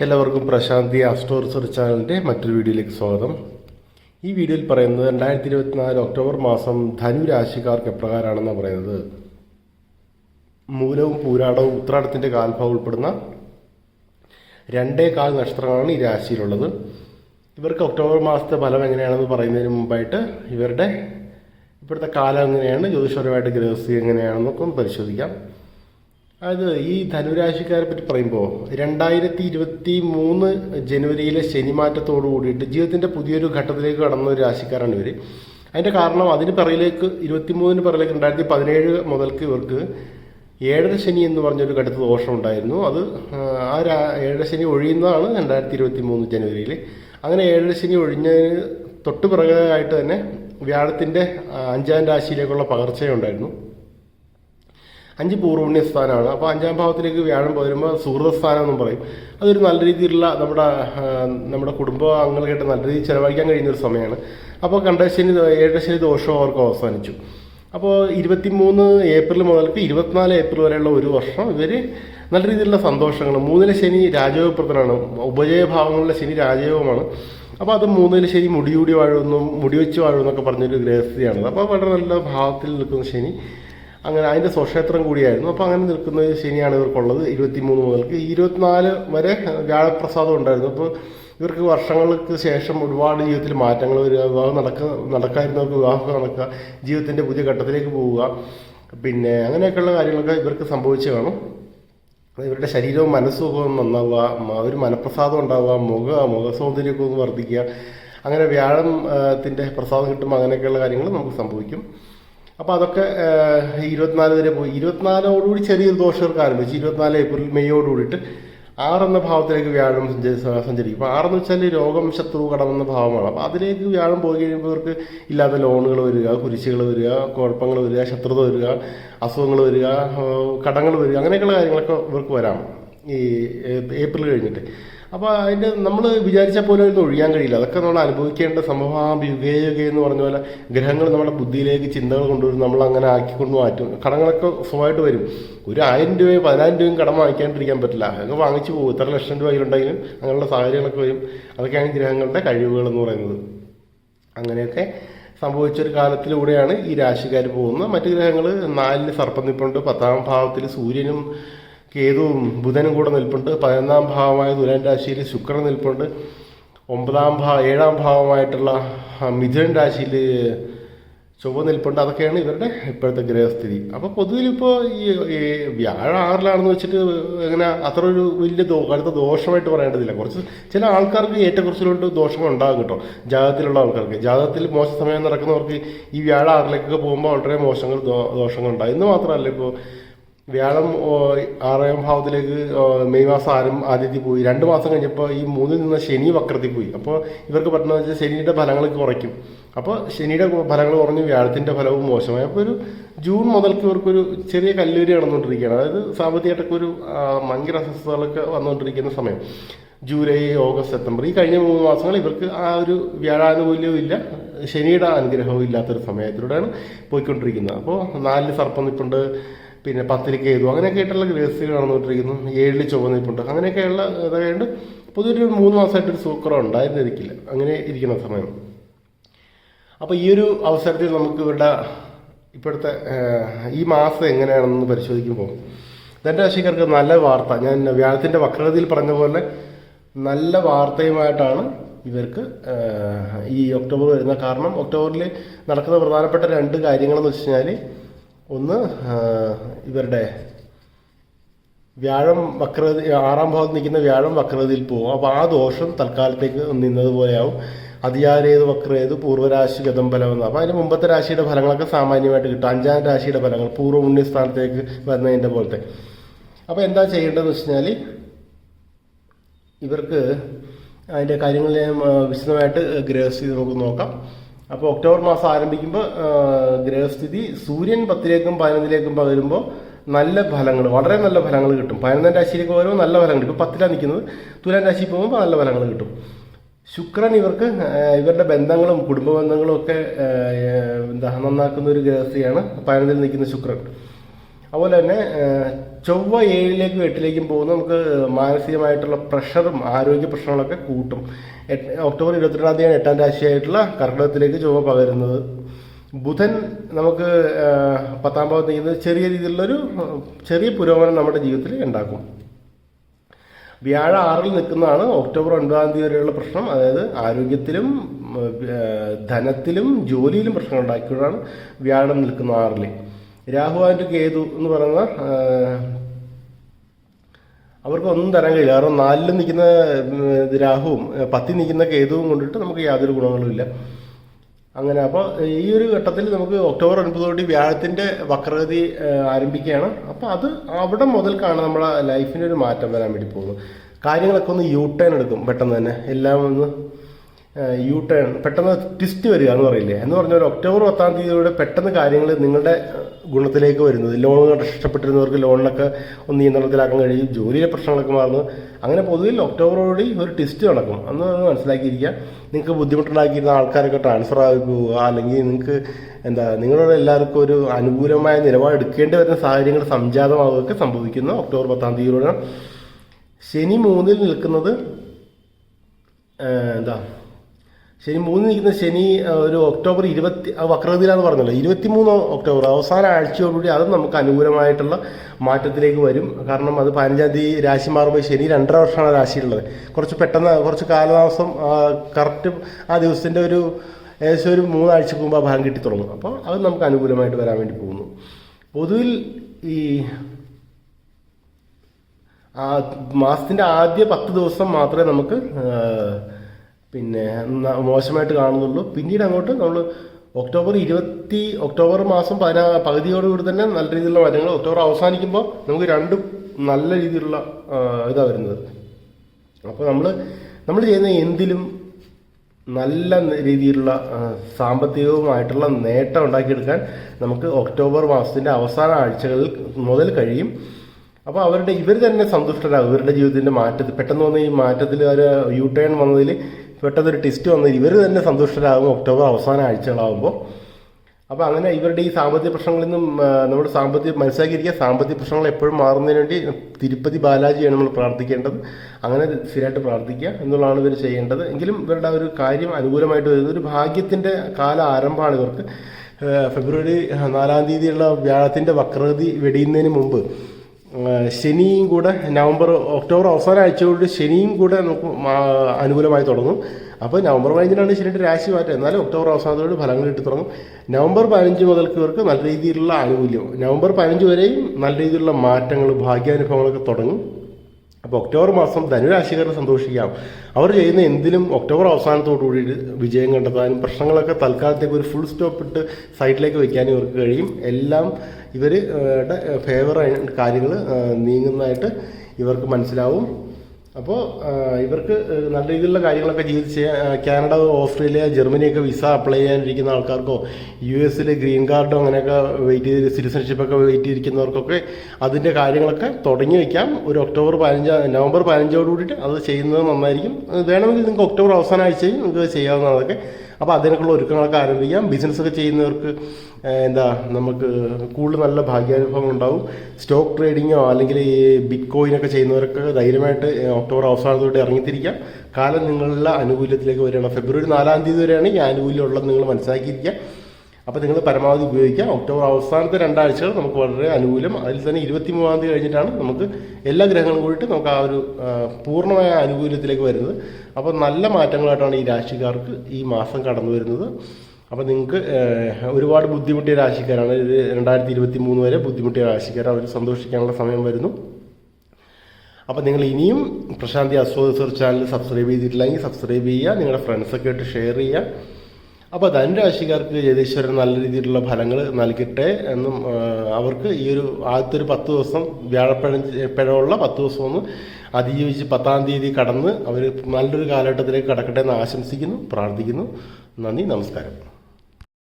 എല്ലാവർക്കും പ്രശാന്തി astro research ചാനലിന്റെ മറ്റൊരു വീഡിയോയിലേക്ക് സ്വാഗതം. ഈ വീഡിയോയിൽ പറയുന്നത് രണ്ടായിരത്തി ഇരുപത്തിനാല് ഒക്ടോബർ മാസം ധനു രാശിക്കാർക്ക് എപ്രകാരമാണെന്ന് പറയുന്നത്? മൂലവും പൂരാടവും ഉത്രാടത്തിന്റെ കാൽഭാവം ഉൾപ്പെടുന്ന രണ്ടേ കാൽ നക്ഷത്രങ്ങളാണ് ഈ രാശിയിലുള്ളത്. ഇവർക്ക് ഒക്ടോബർ മാസത്തെ ഫലം എങ്ങനെയാണെന്ന് പറയുന്നതിന് മുമ്പായിട്ട് ഇവരുടെ ഇപ്പോഴത്തെ കാലം എങ്ങനെയാണ് ജ്യോതിഷപരമായിട്ട് ഗ്രഹസ്ഥി എങ്ങനെയാണെന്നൊക്കെ ഒന്ന് പരിശോധിക്കാം. അതായത് ഈ ധനുരാശിക്കാരെ പറ്റി പറയുമ്പോൾ രണ്ടായിരത്തി ഇരുപത്തി മൂന്ന് ജനുവരിയിലെ ശനിമാറ്റത്തോടു കൂടിയിട്ട് ജീവിതത്തിന്റെ പുതിയൊരു ഘട്ടത്തിലേക്ക് കടന്ന ഒരു രാശിക്കാരാണ് ഇവർ അതിന്റെ കാരണം അതിന് പിറകിലേക്ക് ഇരുപത്തി മൂന്നിന് പിറകിലേക്ക് രണ്ടായിരത്തി പതിനേഴ് മുതൽക്ക് ഇവർക്ക് ഏഴര ശനി എന്ന് പറഞ്ഞൊരു കടുത്ത ദോഷം ഉണ്ടായിരുന്നു. അത് ആ രാ ഏഴര ശനി ഒഴിയുന്നതാണ് രണ്ടായിരത്തി ഇരുപത്തി മൂന്ന് ജനുവരിയിൽ അങ്ങനെ ഏഴര ശനി ഒഴിഞ്ഞതിന് തൊട്ട് പിറകായിട്ട് തന്നെ വ്യാഴത്തിന്റെ അഞ്ചാം രാശിയിലേക്കുള്ള പകർച്ചയുണ്ടായിരുന്നു. അഞ്ച് പൂർവപുണ്യ സ്ഥാനമാണ്. അപ്പോൾ അഞ്ചാം ഭാവത്തിലേക്ക് വ്യാഴം വരുമ്പോൾ സുഹൃതസ്ഥാനം എന്നും പറയും. അതൊരു നല്ല രീതിയിലുള്ള നമ്മുടെ നമ്മുടെ കുടുംബ അംഗങ്ങൾക്കായിട്ട് നല്ല രീതിയിൽ ചിലവഴിക്കാൻ കഴിയുന്ന ഒരു സമയമാണ്. അപ്പോൾ കണ്ടശനി ഏഴശനി ദോഷവും അവർക്ക് അവസാനിച്ചു. അപ്പോൾ ഇരുപത്തിമൂന്ന് ഏപ്രിൽ മുതൽക്ക് ഇരുപത്തിനാല് ഏപ്രിൽ വരെയുള്ള ഒരു വർഷം ഇവർ നല്ല രീതിയിലുള്ള സന്തോഷങ്ങൾ മൂന്നിലെ ശനി രാജയോഗപ്രദനാണ് ഉപജയഭാവങ്ങളിലെ ശനി രാജയോഗമാണ്. അപ്പോൾ അത് മൂന്നിലെ ശനി മുടിയൂടി വാഴുന്നു മുടിവെച്ച് വാഴുന്നൊക്കെ പറഞ്ഞൊരു ഗ്രഹസ്ഥിതിയാണ് അപ്പോൾ വളരെ നല്ല ഭാവത്തിൽ നിൽക്കുന്ന ശനി അങ്ങനെ അതിന്റെ സ്വക്ഷേത്രം കൂടിയായിരുന്നു. അപ്പോൾ അങ്ങനെ നിൽക്കുന്ന ശനിയാണ് ഇവർക്കുള്ളത്. ഇരുപത്തി മൂന്ന് മുതൽക്ക് ഇരുപത്തിനാല് വരെ വ്യാഴപ്രസാദം ഉണ്ടായിരുന്നു. അപ്പോൾ ഇവർക്ക് വർഷങ്ങൾക്ക് ശേഷം ഒരുപാട് ജീവിതത്തിൽ മാറ്റങ്ങൾ വരിക വിവാഹം നടക്ക നടക്കാതിരുന്നവർക്ക് വിവാഹം നടക്കുക ജീവിതത്തിന്റെ പുതിയ ഘട്ടത്തിലേക്ക് പോവുക. പിന്നെ അങ്ങനെയൊക്കെയുള്ള കാര്യങ്ങളൊക്കെ ഇവർക്ക് സംഭവിച്ചു കാണും. ഇവരുടെ ശരീരവും ഒന്ന് നന്നാവുക ഒരു മനപ്രസാദം ഉണ്ടാവുക മുഖ മുഖസൗന്ദര്യമൊക്കെ ഒന്ന് വർദ്ധിക്കുക. അങ്ങനെ വ്യാഴത്തിന്റെ പ്രസാദം കിട്ടുമ്പോൾ അങ്ങനെയൊക്കെയുള്ള കാര്യങ്ങൾ നമുക്ക് സംഭവിക്കും. അപ്പോൾ അതൊക്കെ ഇരുപത്തിനാല് വരെ പോയി. ഇരുപത്തിനാലോടുകൂടി ചെറിയൊരു ദോഷകർക്ക് ആരംഭിച്ചു. ഇരുപത്തിനാല് ഏപ്രിൽ മെയ്യോട് കൂടിയിട്ട് ആറെന്ന ഭാവത്തിലേക്ക് വ്യാഴം സഞ്ചരിക്കും. അപ്പോൾ ആറെന്ന് വെച്ചാൽ രോഗം ശത്രു കടമെന്ന ഭാവമാണ്. അപ്പോൾ അതിലേക്ക് വ്യാഴം പോയി കഴിയുമ്പോൾ ഇവർക്ക് ഇല്ലാത്ത ലോണുകൾ വരിക കുരിശുകൾ വരിക കുഴപ്പങ്ങൾ വരിക ശത്രുത വരിക അസുഖങ്ങൾ വരിക കടങ്ങൾ വരിക അങ്ങനെയൊക്കെയുള്ള കാര്യങ്ങളൊക്കെ ഇവർക്ക് വരാം. ഈ ഏപ്രിൽ കഴിഞ്ഞിട്ട്. അപ്പോൾ അതിന്റെ നമ്മൾ വിചാരിച്ച പോലെ ഒന്നും ഒഴിയാൻ കഴിയില്ല. അതൊക്കെ നമ്മൾ അനുഭവിക്കേണ്ട സംഭവം യുഗേ യുഗേ എന്ന് പറഞ്ഞ പോലെ ഗ്രഹങ്ങൾ നമ്മുടെ ബുദ്ധിയിലേക്ക് ചിന്തകൾ കൊണ്ടുവരും നമ്മൾ അങ്ങനെ ആക്കിക്കൊണ്ട് മാറ്റും. കടങ്ങളൊക്കെ സ്വഭാവമായിട്ട് വരും. ഒരു ആയിരം രൂപയും പതിനായിരം രൂപയും കടം വാങ്ങിക്കാണ്ടിരിക്കാൻ പറ്റില്ല. അതൊക്കെ വാങ്ങിച്ചു പോകും. ഇത്ര ലക്ഷം രൂപ കയ്യിലുണ്ടെങ്കിലും അങ്ങനെയുള്ള സാഹചര്യങ്ങളൊക്കെ വരും. അതൊക്കെയാണ് ഗ്രഹങ്ങളുടെ കഴിവുകൾ എന്ന് പറയുന്നത്. അങ്ങനെയൊക്കെ സംഭവിച്ചൊരു കാലത്തിലൂടെയാണ് ഈ രാശിക്കാർ പോകുന്നത്. മറ്റു ഗ്രഹങ്ങൾ നാലിന് സർപ്പം നിൽപ്പുണ്ട് പത്താം ഭാവത്തിൽ സൂര്യനും കേതുവും ബുധനും കൂടെ നിൽപ്പുണ്ട്. പതിനൊന്നാം ഭാവമായ തുലാൻ രാശിയിൽ ശുക്രൻ നിൽപ്പുണ്ട്. ഒമ്പതാം ഭാവ ഏഴാം ഭാവമായിട്ടുള്ള മിഥുൻ രാശിയിൽ ചൊവ്വ നിൽപ്പുണ്ട്. അതൊക്കെയാണ് ഇവരുടെ ഇപ്പോഴത്തെ ഗ്രഹസ്ഥിതി. അപ്പോൾ പൊതുവിൽ ഇപ്പോൾ ഈ വ്യാഴ ആറിലാണെന്ന് വെച്ചിട്ട് അങ്ങനെ അത്ര ഒരു വലിയ ദോ അടുത്ത ദോഷമായിട്ട് പറയേണ്ടതില്ല. കുറച്ച് ചില ആൾക്കാർക്ക് ഏറ്റക്കുറച്ചിലോട്ട് ദോഷങ്ങൾ ഉണ്ടാകും കേട്ടോ. ജാതകത്തിലുള്ള ആൾക്കാർക്ക്. ജാതകത്തിൽ മോശ സമയം നടക്കുന്നവർക്ക് ഈ വ്യാഴം ആറിലേക്കൊക്കെ പോകുമ്പോൾ വളരെ മോശങ്ങൾ ദോഷങ്ങൾ ഉണ്ടാകും ഇന്ന് മാത്രമല്ല ഇപ്പോൾ വ്യാഴം ആറാം ഭാവത്തിലേക്ക് മെയ് മാസം ആരും ആദ്യത്തിൽ പോയി. രണ്ട് മാസം കഴിഞ്ഞപ്പോൾ ഈ മൂന്നിൽ നിന്ന് ശനി വക്രത്തിൽ പോയി. അപ്പോൾ ഇവർക്ക് പറ്റുന്നത് വെച്ചാൽ ശനിയുടെ ഫലങ്ങൾ കുറയ്ക്കും. അപ്പോൾ ശനിയുടെ ഫലങ്ങൾ കുറഞ്ഞ് വ്യാഴത്തിന്റെ ഫലവും മോശമായി. അപ്പോൾ ഒരു ജൂൺ മുതൽക്ക് ഇവർക്കൊരു ചെറിയ കല്ലൂരി നടന്നുകൊണ്ടിരിക്കുകയാണ്. അതായത് സാമ്പത്തികമായിട്ടൊക്കെ ഒരു ഭയങ്കര അസ്വസ്ഥതകളൊക്കെ വന്നുകൊണ്ടിരിക്കുന്ന സമയം. July August September. ഈ കഴിഞ്ഞ മൂന്ന് മാസങ്ങൾ ഇവർക്ക് ആ ഒരു വ്യാഴാനുകൂല്യവും ഇല്ല. ശനിയുടെ അനുഗ്രഹവും ഇല്ലാത്തൊരു സമയത്തിലൂടെയാണ് പോയിക്കൊണ്ടിരിക്കുന്നത്. അപ്പോൾ നാലിൽ സർപ്പം നിൽപ്പുണ്ട്. പിന്നെ പത്തിരിക്ക ഏതു അങ്ങനെയൊക്കെ ആയിട്ടുള്ള ഗ്രേസുകൾ നടന്നുകൊണ്ടിരിക്കുന്നു. ഏഴിൽ ചുവന്നിപ്പുണ്ട് അങ്ങനെയൊക്കെയുള്ള ഇതായതുകൊണ്ട് പൊതുവെ ഒരു മൂന്ന് മാസമായിട്ടൊരു സൂക്കറം ഉണ്ടായിരുന്നിരിക്കില്ല. അങ്ങനെ ഇരിക്കുന്ന സമയം. അപ്പോൾ ഈ ഒരു അവസരത്തിൽ നമുക്ക് ഇവരുടെ ഇപ്പോഴത്തെ ഈ മാസം എങ്ങനെയാണെന്ന് പരിശോധിക്കുമ്പോൾ ധന്റെ രാശിക്കാർക്ക് നല്ല വാർത്ത. ഞാൻ വ്യാഴത്തിന്റെ വക്രതയിൽ പറഞ്ഞ പോലെ നല്ല വാർത്തയുമായിട്ടാണ് ഇവർക്ക് ഈ ഒക്ടോബർ വരുന്ന കാരണം. ഒക്ടോബറിൽ നടക്കുന്ന പ്രധാനപ്പെട്ട രണ്ട് കാര്യങ്ങളെന്ന് വെച്ച് കഴിഞ്ഞാൽ ഒന്ന് ഇവരുടെ വ്യാഴം വക്രത ആറാം ഭാഗത്ത് നിൽക്കുന്ന വ്യാഴം വക്രതയിൽ പോകും. അപ്പോൾ ആ ദോഷം തൽക്കാലത്തേക്ക് നിന്നതുപോലെയാവും അതിയാരേത് വക്രേത് പൂർവരാശി ഗതം ഫലം എന്ന്. അപ്പോൾ അതിന് മുമ്പത്തെ രാശിയുടെ ഫലങ്ങളൊക്കെ സാമാന്യമായിട്ട് കിട്ടും. അഞ്ചാം രാശിയുടെ ഫലങ്ങൾ പൂർവ പുണ്യസ്ഥാനത്തേക്ക് വരുന്നതിന്റെ പോലത്തെ. അപ്പോൾ എന്താ ചെയ്യേണ്ടതെന്ന് വെച്ച് കഴിഞ്ഞാൽ ഇവർക്ക് അതിന്റെ കാര്യങ്ങളെ വിശദമായിട്ട് ഗ്രഹസ്ഥിതി നമുക്ക് നോക്കാം. അപ്പോൾ ഒക്ടോബർ മാസം ആരംഭിക്കുമ്പോൾ ഗ്രഹസ്ഥിതി സൂര്യൻ പത്തിലേക്കും പതിനൊന്നിലേക്കും പകരുമ്പോൾ നല്ല ഫലങ്ങൾ വളരെ നല്ല ഫലങ്ങൾ കിട്ടും. പതിനൊന്നാം രാശിയിലേക്ക് വരുമ്പോൾ നല്ല ഫലങ്ങൾ ഇപ്പോൾ പത്തിലാണ് നിൽക്കുന്നത്. തുലാം രാശിയിൽ പോകുമ്പോൾ നല്ല ഫലങ്ങൾ കിട്ടും. ശുക്രൻ ഇവർക്ക് ഇവരുടെ ബന്ധങ്ങളും കുടുംബ ബന്ധങ്ങളും ഒക്കെ എന്താ നന്നാക്കുന്ന ഒരു ഗ്രഹസ്ഥിയാണ്. പതിനൊന്നിൽ നിൽക്കുന്ന ശുക്രൻ. അതുപോലെ തന്നെ ചൊവ്വ ഏഴിലേക്കും എട്ടിലേക്കും പോകുന്ന നമുക്ക് മാനസികമായിട്ടുള്ള പ്രഷറും ആരോഗ്യ പ്രശ്നങ്ങളൊക്കെ കൂട്ടും. ഒക്ടോബർ ഇരുപത്തിരണ്ടാം തീയതി എട്ടാം രാശിയായിട്ടുള്ള കർക്കിടകത്തിലേക്ക് ചൊവ്വ പകരുന്നത്. ബുധൻ നമുക്ക് പത്താം ഭാഗത്ത് നിൽക്കുന്നത് ചെറിയ രീതിയിലുള്ളൊരു ചെറിയ പുരോഗമനം നമ്മുടെ ജീവിതത്തിൽ ഉണ്ടാക്കും. വ്യാഴ ആറിൽ നിൽക്കുന്നതാണ് ഒക്ടോബർ ഒൻപതാം തീയതി വരെയുള്ള പ്രശ്നം. അതായത് ആരോഗ്യത്തിലും ധനത്തിലും ജോലിയിലും പ്രശ്നം ഉണ്ടാക്കിയതാണ് വ്യാഴം നിൽക്കുന്ന ആറിൽ രാഹു ആൻഡ് കേതു എന്ന് പറയുന്ന അവർക്ക് ഒന്നും തരാൻ കഴിയില്ല. കാരണം നാലിൽ നിൽക്കുന്ന രാഹുവും പത്തി പത്തിൽ നിൽക്കുന്ന കേതുവും കൊണ്ടിട്ട് നമുക്ക് യാതൊരു ഗുണങ്ങളുമില്ല അങ്ങനെ അപ്പോൾ ഈ ഒരു ഘട്ടത്തിൽ നമുക്ക് ഒക്ടോബർ ഒൻപതോടി വ്യാഴത്തിന്റെ വക്രഗതി ആരംഭിക്കുകയാണ്. അപ്പോൾ അത് അവിടെ മുതൽക്കാണ് നമ്മുടെ ലൈഫിന് ഒരു മാറ്റം വരാൻ വേണ്ടി പോകുന്നത് കാര്യങ്ങളൊക്കെ ഒന്ന് യൂ ടേൺ എടുക്കും പെട്ടെന്ന് തന്നെ. എല്ലാം ഒന്ന് യൂ ടേൺ പെട്ടെന്ന് ട്വിസ്റ്റ് വരിക എന്ന് പറയില്ലേ? എന്ന് പറഞ്ഞാൽ ഒരു ഒക്ടോബർ പത്താം തീയതിയോടെ പെട്ടെന്ന് കാര്യങ്ങൾ നിങ്ങളുടെ ഗുണത്തിലേക്ക് വരുന്നത്. ലോൺ നഷ്ടപ്പെട്ടിരുന്നവർക്ക് ലോണിനൊക്കെ ഒന്ന് നിയന്ത്രണത്തിലാക്കാൻ കഴിയും. ജോലിയിലെ പ്രശ്നങ്ങളൊക്കെ മാറുന്നു. അങ്ങനെ പൊതുവിൽ ഒക്ടോബറോടി ഒരു ട്വിസ്റ്റ് നടക്കും. അന്ന് മനസ്സിലാക്കിയിരിക്കുക. നിങ്ങൾക്ക് ബുദ്ധിമുട്ടുണ്ടാക്കിയിരുന്ന ആൾക്കാരൊക്കെ ട്രാൻസ്ഫർ ആയി പോവുക. അല്ലെങ്കിൽ നിങ്ങൾക്ക് എന്താ നിങ്ങളുടെ എല്ലാവർക്കും ഒരു അനുകൂലമായ നിലപാട് എടുക്കേണ്ടി വരുന്ന സാഹചര്യങ്ങൾ സംജാതമാവുകയൊക്കെ സംഭവിക്കുന്ന ഒക്ടോബർ പത്താം തീയതിയോടെ ശനി മൂന്നിൽ നിൽക്കുന്നത് എന്താ ശനി മൂന്ന് നിൽക്കുന്ന ശനി ഒരു ഒക്ടോബർ ഇരുപത്തി വക്രഗതിയിലാന്ന് പറഞ്ഞല്ലോ. ഇരുപത്തിമൂന്ന് ഒക്ടോബർ അവസാന ആഴ്ചയോടുകൂടി അതും നമുക്ക് അനുകൂലമായിട്ടുള്ള മാറ്റത്തിലേക്ക് വരും. കാരണം അത് പതിനഞ്ചാം തീയതി രാശി മാറുമ്പോൾ ശനി രണ്ടര വർഷമാണ് രാശിയുള്ളത് കുറച്ച് പെട്ടെന്ന് കുറച്ച് കാലതാമസം കറക്റ്റ് ആ ദിവസത്തിന്റെ ഒരു ഏകദേശം ഒരു മൂന്നാഴ്ചക്ക് മുമ്പ് ആ ഭാഗം കിട്ടി തുടങ്ങും. അപ്പോൾ അത് നമുക്ക് അനുകൂലമായിട്ട് വരാൻ വേണ്ടി പോകുന്നു. പൊതുവിൽ ഈ മാസത്തിന്റെ ആദ്യ പത്ത് ദിവസം മാത്രമേ നമുക്ക് പിന്നെ മോശമായിട്ട് കാണുന്നുള്ളൂ. പിന്നീട് അങ്ങോട്ട് നമ്മൾ ഒക്ടോബർ ഇരുപത്തി ഒക്ടോബർ മാസം പതിനാ പകുതിയോടുകൂടി തന്നെ നല്ല രീതിയിലുള്ള മാറ്റങ്ങൾ ഒക്ടോബർ അവസാനിക്കുമ്പോൾ നമുക്ക് രണ്ടും നല്ല രീതിയിലുള്ള ഇതാണ് ഇതാ വരുന്നത്. അപ്പോൾ നമ്മൾ നമ്മൾ ചെയ്യുന്ന എന്തിലും നല്ല രീതിയിലുള്ള സാമ്പത്തികവുമായിട്ടുള്ള നേട്ടം ഉണ്ടാക്കിയെടുക്കാൻ നമുക്ക് ഒക്ടോബർ മാസത്തിന്റെ അവസാന ആഴ്ചകളിൽ മുതൽ കഴിയും. അപ്പോൾ അവരുടെ ഇവർ തന്നെ സന്തുഷ്ടരാകും. ഇവരുടെ ജീവിതത്തിന്റെ മാറ്റത്തിൽ പെട്ടെന്ന് വന്ന ഈ മാറ്റത്തിൽ ഒരു യു ടേൺ വന്നതിൽ പെട്ടെന്നൊരു ടെസ്റ്റ് വന്ന് ഇവർ തന്നെ സന്തുഷ്ടരാകും ഒക്ടോബർ അവസാന ആഴ്ചകളാകുമ്പോൾ അപ്പോൾ അങ്ങനെ ഇവരുടെ ഈ സാമ്പത്തിക പ്രശ്നങ്ങളിൽ നിന്നും നമ്മുടെ സാമ്പത്തിക മനസ്സിലാക്കിയിരിക്കുക സാമ്പത്തിക പ്രശ്നങ്ങൾ എപ്പോഴും മാറുന്നതിന് വേണ്ടി തിരുപ്പതി ബാലാജിയാണ് നമ്മൾ പ്രാർത്ഥിക്കേണ്ടത്. അങ്ങനെ സ്ഥിരമായിട്ട് പ്രാർത്ഥിക്കുക എന്നുള്ളതാണ് ഇവർ ചെയ്യേണ്ടത്. എങ്കിലും ഇവരുടെ ഒരു കാര്യം അനുകൂലമായിട്ട് വരുന്നത് ഒരു ഭാഗ്യത്തിന്റെ കാല ആരംഭമാണ് ഇവർക്ക്. ഫെബ്രുവരി നാലാം തീയതിയുള്ള വ്യാഴത്തിന്റെ വക്രഗതി വെടിയുന്നതിന് മുമ്പ് ശനിയും കൂടെ നവംബർ ഒക്ടോബർ അവസാന ആഴ്ചയോട് ശനിയും കൂടെ നമുക്ക് അനുകൂലമായി തുടങ്ങും. അപ്പോൾ നവംബർ പതിനഞ്ചിനാണ് ശനിയുടെ രാശി മാറ്റം. എന്നാലും ഒക്ടോബർ അവസാനത്തോട് ഫലങ്ങൾ കിട്ടി തുടങ്ങും. നവംബർ പതിനഞ്ച് മുതൽക്ക് ഇവർക്ക് നല്ല രീതിയിലുള്ള ആനുകൂല്യം. നവംബർ പതിനഞ്ച് വരെയും നല്ല രീതിയിലുള്ള മാറ്റങ്ങൾ ഭാഗ്യാനുഭവങ്ങളൊക്കെ തുടങ്ങും. അപ്പോൾ ഒക്ടോബർ മാസം ധനുരാശിക്കാരെ സന്തോഷിക്കാം. അവർ ചെയ്യുന്ന എന്തിലും ഒക്ടോബർ അവസാനത്തോടു കൂടി വിജയം കണ്ടെത്താനും പ്രശ്നങ്ങളൊക്കെ തൽക്കാലത്തേക്ക് ഒരു ഫുൾ സ്റ്റോപ്പ് ഇട്ട് സൈഡിലേക്ക് വെക്കാനും ഇവർക്ക് കഴിയും. എല്ലാം ഇവരുടെ ഫേവർ കാര്യങ്ങൾ നീങ്ങുന്നതായിട്ട് ഇവർക്ക് മനസ്സിലാവും. അപ്പോൾ ഇവർക്ക് നല്ല രീതിയിലുള്ള കാര്യങ്ങളൊക്കെ ജീവിച്ച് കാനഡ ഓസ്ട്രേലിയ ജർമ്മനിയൊക്കെ വിസ അപ്ലൈ ചെയ്യാനിരിക്കുന്ന ആൾക്കാർക്കോ യു എസിലെ ഗ്രീൻ കാർഡോ അങ്ങനെയൊക്കെ വെയിറ്റ് ചെയ്ത് സിറ്റിസൺഷിപ്പൊക്കെ വെയിറ്റ് ചെയ്തിരിക്കുന്നവർക്കൊക്കെ അതിന്റെ കാര്യങ്ങളൊക്കെ തുടങ്ങി വയ്ക്കാം ഒരു ഒക്ടോബർ പതിനഞ്ച് നവംബർ പതിനഞ്ചോട് കൂടിയിട്ട് അത് ചെയ്യുന്നത് നന്നായിരിക്കും. വേണമെങ്കിൽ നിങ്ങൾക്ക് ഒക്ടോബർ അവസാന ആഴ്ചയും നിങ്ങൾക്ക് ചെയ്യാവുന്നതൊക്കെ അപ്പോൾ അതിനൊക്കെയുള്ള ഒരുക്കങ്ങളൊക്കെ ആരംഭിക്കാം. ബിസിനസ്സൊക്കെ ചെയ്യുന്നവർക്ക് എന്താ നമുക്ക് കൂടുതൽ നല്ല ഭാഗ്യാനുഭവം ഉണ്ടാവും. സ്റ്റോക്ക് ട്രേഡിങ്ങോ അല്ലെങ്കിൽ ഈ ബിറ്റ് കോയിനൊക്കെ ചെയ്യുന്നവർക്ക് ധൈര്യമായിട്ട് ഒക്ടോബർ അവസാനത്തോടെ ഇറങ്ങിത്തിരിക്കാം. കാലം നിങ്ങളുടെ ആനുകൂല്യത്തിലേക്ക് വരികയാണ്. ഫെബ്രുവരി നാലാം തീയതി വരെയാണ് ഈ ആനുകൂല്യം ഉള്ളത് നിങ്ങൾ മനസ്സിലാക്കിയിരിക്കുക. അപ്പോൾ നിങ്ങൾ പരമാവധി ഉപയോഗിക്കാം ഒക്ടോബർ അവസാനത്തെ രണ്ടാഴ്ചകൾ നമുക്ക് വളരെ അനുകൂലം. അതിൽ തന്നെ ഇരുപത്തി മൂന്നാം തീയതി കഴിഞ്ഞിട്ടാണ് നമുക്ക് എല്ലാ ഗ്രഹങ്ങളും കൂടിയിട്ട് നമുക്ക് ആ ഒരു പൂർണമായ അനുകൂല്യത്തിലേക്ക് വരുന്നത്. അപ്പോൾ നല്ല മാറ്റങ്ങളായിട്ടാണ് ഈ രാശിക്കാർക്ക് ഈ മാസം കടന്നു വരുന്നത്. അപ്പോൾ നിങ്ങൾക്ക് ഒരുപാട് ബുദ്ധിമുട്ടിയ രാശിക്കാരാണ്. ഇത് രണ്ടായിരത്തി ഇരുപത്തി മൂന്ന് വരെ ബുദ്ധിമുട്ടിയ രാശിക്കാർ അവർ സന്തോഷിക്കാനുള്ള സമയം വരുന്നു. അപ്പോൾ നിങ്ങൾ ഇനിയും പ്രശാന്തി അസ്വ ചാനൽ സബ്സ്ക്രൈബ് ചെയ്തിട്ടില്ലെങ്കിൽ സബ്സ്ക്രൈബ് ചെയ്യുക. നിങ്ങളുടെ ഫ്രണ്ട്സൊക്കെ ആയിട്ട് ഷെയർ ചെയ്യുക. അപ്പോൾ ധനുരാശിക്കാർക്ക് ജഗദീശ്വരൻ നല്ല രീതിയിലുള്ള ഫലങ്ങൾ നൽകട്ടെ എന്നും അവർക്ക് ഈ ഒരു ആദ്യത്തെ ഒരു പത്ത് ദിവസം വ്യാഴപ്പഴ പിഴവുള്ള പത്ത് ദിവസം ഒന്ന് അതിജീവിച്ച് പത്താം തീയതി കടന്ന് അവർ നല്ലൊരു കാലഘട്ടത്തിലേക്ക് കടക്കട്ടെ എന്ന് ആശംസിക്കുന്നു പ്രാർത്ഥിക്കുന്നു. നന്ദി നമസ്കാരം.